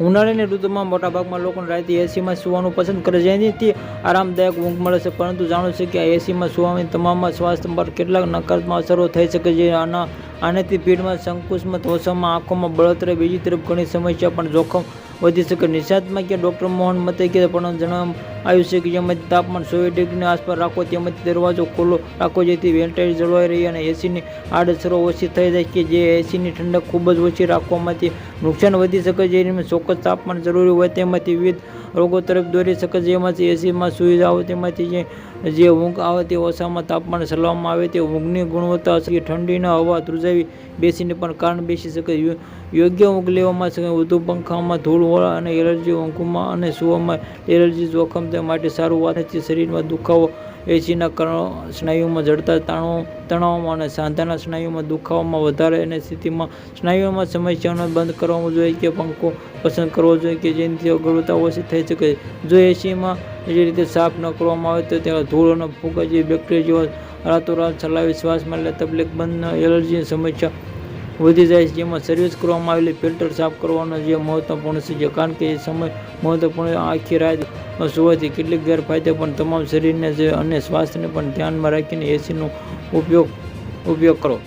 ઉનાળાની ઋતુમાં મોટાભાગમાં લોકોને રાતે એસીમાં સૂવાનું પસંદ કરે છે. જેથી આરામદાયક ઊંઘ મળે છે. પરંતુ જાણો છે કે એસીમાં સૂવાની તમામ સ્વાસ્થ્ય પર કેટલાક નકારાત્મક અસરો થઈ શકે છે. આના, આનાથી પીઠમાં સંકુચમાં ધોસામાં આંખોમાં બળતરા, બીજી તરફ ઘણી સમસ્યા પણ જોખમ વધી શકે. નિષ્ણાતમાં કે ડૉક્ટર મોહન મતે કે પણ જણાવવામાં આવ્યું છે કે જેમાંથી તાપમાન સો ડિગ્રીની આસપાસ રાખો, તેમજ દરવાજો ખુલ્લો રાખો, જેથી વેન્ટિલેટર જળવાઈ રહી અને એસીની આડઅસરો ઓછી થઈ જાય કે જે એસીની ઠંડક ખૂબ જ ઓછી રાખવામાંથી નુકસાન વધી શકે છે એમાં ચોક્કસ તાપમાન જરૂરી હોય તેમાંથી વિવિધ રોગો તરફ દોરી શકે છે જેમાંથી એસીમાં સુવિધાઓ તેમાંથી જે જે ઊંઘ આવે તે ઓછામાં તાપમાન ચલાવવામાં આવે તે ઊંઘની ગુણવત્તા અસર ઠંડીના હવા ધ્રુજાવી બેસીને પણ કારણ બેસી શકે. યોગ્ય ઊંઘ લેવામાં વધુ પંખામાં ધૂળ હોળા અને એલર્જી ઊંઘમાં અને સુવામાં એલર્જી જોખમ તે માટે સારું વાત નથી શરીરમાં દુખાવો એસીના કારણો સ્નાયુમાં જડતા તાણો, તણાવમાં અને સાંધાના સ્નાયુમાં દુખાવામાં વધારે અને સ્થિતિમાં સ્નાયુઓમાં સમસ્યાઓને બંધ કરવા જોઈએ કે પંખો પસંદ કરવો જોઈએ કે જેનાથી અગવડતા ઓછી થઈ શકે. જો એસીમાં જે રીતે સાફ ન કરવામાં આવે તો ત્યાં ધૂળ અને જેવી બેક્ટેરિયા રાતોરાત ચલાવી શ્વાસમાં લે તકલીફ બંધ એલર્જીની સમસ્યા વધી જાય છે. જેમાં સર્વિસ કરવામાં આવેલી ફિલ્ટર સાફ કરવાનો જે મહત્વપૂર્ણ છે જે કારણ કે એ સમય મહત્વપૂર્ણ આખી રાત સુવાથી કેટલીક ગેરફાયદા પણ તમામ શરીરને જે અને સ્વાસ્થ્યને પણ ધ્યાનમાં રાખીને એસીનો ઉપયોગ ઉપયોગ કરો.